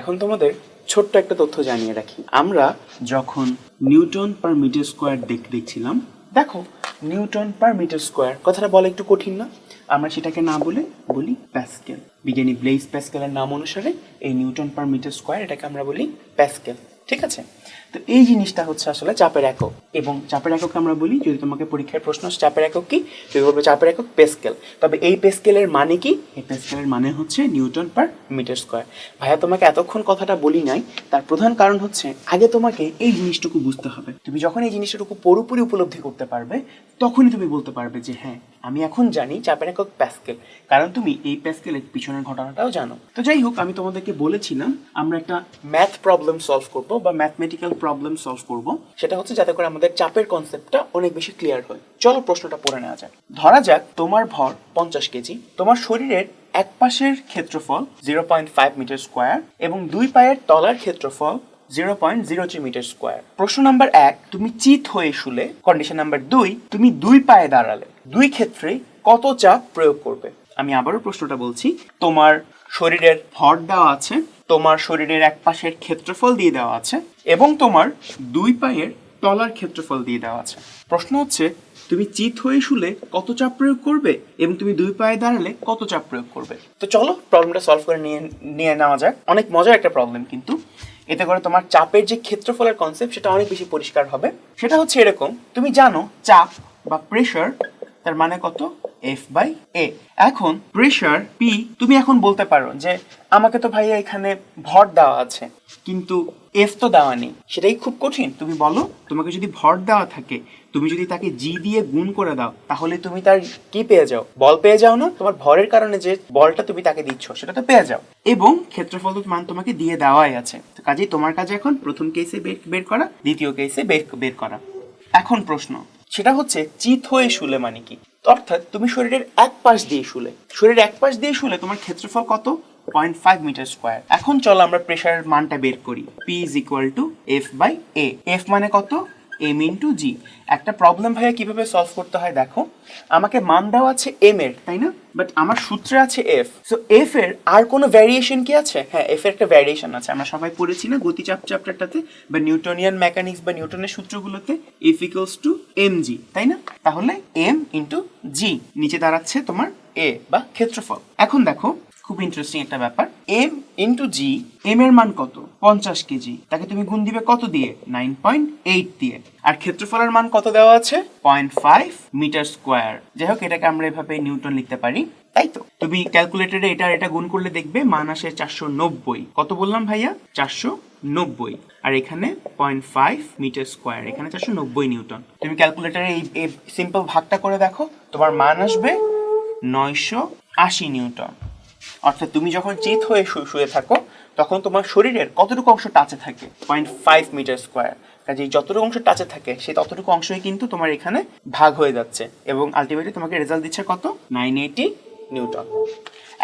এখন তোমাদের ছোট্ট একটা তথ্য জানিয়ে রাখি। আমরা যখন নিউটন পার মিটার স্কোয়ার দেখ দেখছিলাম, দেখো, নিউটন পার মিটার স্কোয়ার, কথাটা বলা একটু কঠিন না। আমরা সেটাকে না বলে বলি প্যাসকেল। বিজ্ঞানী ব্লেইস প্যাসকেলের নাম অনুসারে এই নিউটন পার মিটার স্কোয়ার এটাকে আমরা বলি প্যাসকেল। ঠিক আছে? তো এই জিনিসটা হচ্ছে আসলে চাপের একক। এবং চাপের একক আমরা বলি, যদি তোমাকে পরীক্ষার প্রশ্ন চাপের একক কি? তুমি বলবে চাপের একক পেস্কেল তবে এই পেস্কেলের মানে কি? এই পেস্কেলের মানে হচ্ছে নিউটন পার মিটার স্কোয়ার। ভাইয়া, তোমাকে এতক্ষণ কথাটা বলি নাই। তার প্রধান কারণ হচ্ছে, আগে তোমাকে এই জিনিসটুকু বুঝতে হবে। তুমি যখন এই জিনিসটুকু পুরোপুরি উপলব্ধি করতে পারবে, তখনই তুমি বলতে পারবে যে হ্যাঁ আমি এখন জানি চাপের একক প্যাসকেল। কারণ তুমি এই প্যাসকেলের পিছনের ঘটনাটাও জানো। তো যাই হোক, আমি তোমাদেরকে বলেছিলাম, আমরা একটা ম্যাথ প্রবলেম সলভ করব বা ম্যাথমেটিক্যাল প্রবলেম সলভ করব। সেটা হচ্ছে যাতে করে আমাদের চাপের কনসেপ্টটা অনেক বেশি ক্লিয়ার হয়। চলো প্রশ্নটা পড়ে নেওয়া যাক। ধরা যাক, তোমার ভর পঞ্চাশ কেজি, তোমার শরীরের এক পাশের ক্ষেত্রফল zero point five metre square এবং দুই পায়ের তলার ক্ষেত্রফল zero point zero three metre square প্রশ্ন নাম্বার এক, তুমি চিত হয়ে শুলে কন্ডিশন নাম্বার দুই, তুমি দুই পায়ে দাঁড়ালে। দুই ক্ষেত্রে কত চাপ প্রয়োগ করবে? আমি আবারও প্রশ্নটা বলছি, তোমার শরীরের ভর দেওয়া আছে, তোমার শরীরের এক পাশের ক্ষেত্রফল দিয়ে দেওয়া আছে, এবং তোমার দুই পায়ের তলার ক্ষেত্রফল দিয়ে দেওয়া আছে। প্রশ্ন হচ্ছে, তুমি চিত হয়ে শুলে কত চাপ প্রয়োগ করবে, এবং তুমি দুই পায়ে দাঁড়ালে কত চাপ প্রয়োগ করবে? তো চলো প্রবলেমটা সলভ করে নিয়ে নিয়ে নেওয়া যাক। অনেক মজার একটা প্রবলেম কিন্তু। এতে করে তোমার চাপের যে ক্ষেত্রফলের কনসেপ্ট সেটা অনেক বেশি পরিষ্কার হবে। সেটা হচ্ছে এরকম, তুমি জানো, চাপ বা প্রেশার তার মানে কত? এফ বাই এ এখন প্রেশার পি তুমি এখন বলতে পারো যে আমাকে তো ভাইয়া এখানে ভর দেওয়া আছে, কিন্তু এফ তো দেওয়া নেই। সেটাই খুব কঠিন। তুমি বলো, তোমাকে যদি ভর দেওয়া থাকে, তুমি যদি তাকে জি দিয়ে গুণ করে দাও, তাহলে তুমি তার কি পেয়ে যাও? বল পেয়ে যাও না? তোমার ভরের কারণে যে বলটা তুমি তাকে দিচ্ছ, সেটা তো পেয়ে যাও। এবং ক্ষেত্রফল মান তোমাকে দিয়ে দেওয়াই আছে। কাজেই তোমার কাছে এখন প্রথম কেসে বের বের করা, দ্বিতীয় কেসে বের বের করা। এখন প্রশ্ন। সেটা হচ্ছে চিত হয়ে শুলে মানে কি? অর্থাৎ তুমি শরীরের এক পাশ দিয়ে শুলে। শরীরের এক পাশ দিয়ে শুলে তোমার ক্ষেত্রফল কত? Point five metre square. এখন চলো আমরা প্রেশারের মানটা বের করি। P is equal to F by A F মানে কত? এম ইন্টু জি একটা প্রবলেম ভাইয়া কীভাবে সলভ করতে হয় দেখো। আমাকে মান দেওয়া আছে এম এর, তাই না? বাট আমার সূত্রে আছে এফ সো এফ এর আর কোনো ভ্যারিয়েশন কি আছে? হ্যাঁ এফ এর একটা ভ্যারিয়েশন আছে। আমরা সবাই পড়েছি না গতিচাপ চ্যাপ্টারটাতে বা নিউটনিয়ান মেকানিক্স বা নিউটনের সূত্রগুলোতে F equals to M G তাই না? তাহলে এম ইন্টু জি নিচে দাঁড়াচ্ছে তোমার এ বা ক্ষেত্রফল। এখন দেখো, খুব ইন্টারেস্টিং একটা ব্যাপার। এম ইন্টু জি এম এর মান কত? পঞ্চাশ কেজি। তাকে তুমি গুণ দিবে কত দিয়ে? নাইন পয়েন্ট এইট দিয়ে। আর ক্ষেত্রফলের মান কত দেওয়া আছে? Point five metre square. যাই হোক, এটাকে আমরা এভাবে নিউটন লিখতে পারি। তাই তো? তুমি ক্যালকুলেটরে এটা এটা গুণ করলে দেখবে মান আসে চারশো নব্বই। কত বললাম ভাইয়া? চারশো নব্বই। আর এখানে পয়েন্ট ফাইভ মিটার স্কোয়ার। এখানে চারশো নব্বই নিউটন। তুমি ক্যালকুলেটারে এই সিম্পল ভাগটা করে দেখো। তোমার মান আসবে নয়শো আশি নিউটন। অর্থাৎ তুমি যখন চিত হয়ে শুয়ে থাকো, তখন তোমার শরীরের কতটুকু অংশ টাচে থাকে? পয়েন্ট ফাইভ মিটার স্কোয়ার কাজে যতটুকু অংশ টাচে থাকে, সেই ততটুকু অংশই কিন্তু তোমার এখানে ভাগ হয়ে যাচ্ছে এবং আলটিমেটলি তোমাকে রেজাল্ট দিচ্ছে কত? নাইন এইটি নিউটন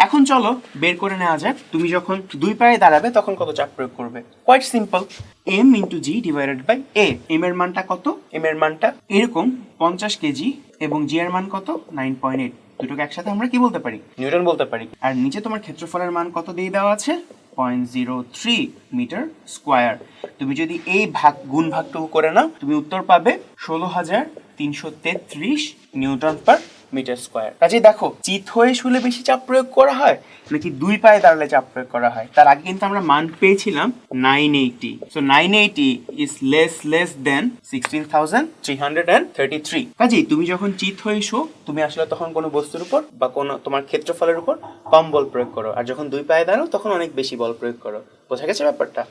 এখন চলো বের করে নেওয়া যাক। তুমি যখন দুই পায়ে দাঁড়াবে, তখন কত চাপ প্রয়োগ করবে? Quite simple M into G divided by A M এর মানটা কত? এম এর মানটা এরকম পঞ্চাশ কেজি এবং জি এর মান কত? নাইন পয়েন্ট এইট দুটোকে একসাথে আমরা কি বলতে পারি? নিউটন বলতে পারি। আর নিচে তোমার ক্ষেত্রফলের মান কত দিয়ে দেওয়া আছে? Point zero three metre square তুমি যদি এই ভাগ গুণ ভাগটুকু করে নাও তুমি উত্তর পাবে ষোলো হাজার তিনশো তেত্রিশ নিউটন পার মিটার স্কোয়ার। কাজে দেখো, চিত হয়ে শুলে বেশি চাপ প্রয়োগ করা হয়, নাকি দুই পায়ে দাঁড়ালে চাপ প্রয়োগ করা হয়? তার আগে কিন্তু আমরা মান পেয়েছিলাম nine eighty so nine eighty is less less then sixteen thousand three hundred and thirty three কাজেই তুমি যখন চিত হয়ে শো, তুমি আসলে তখন কোনো বস্তুর উপর বা কোনো তোমার ক্ষেত্রফলের উপর কম বল প্রয়োগ করো। আর যখন দুই পায়ে দাঁড়াও, তখন অনেক বেশি বল প্রয়োগ করো। বোঝা গেছে ব্যাপারটা?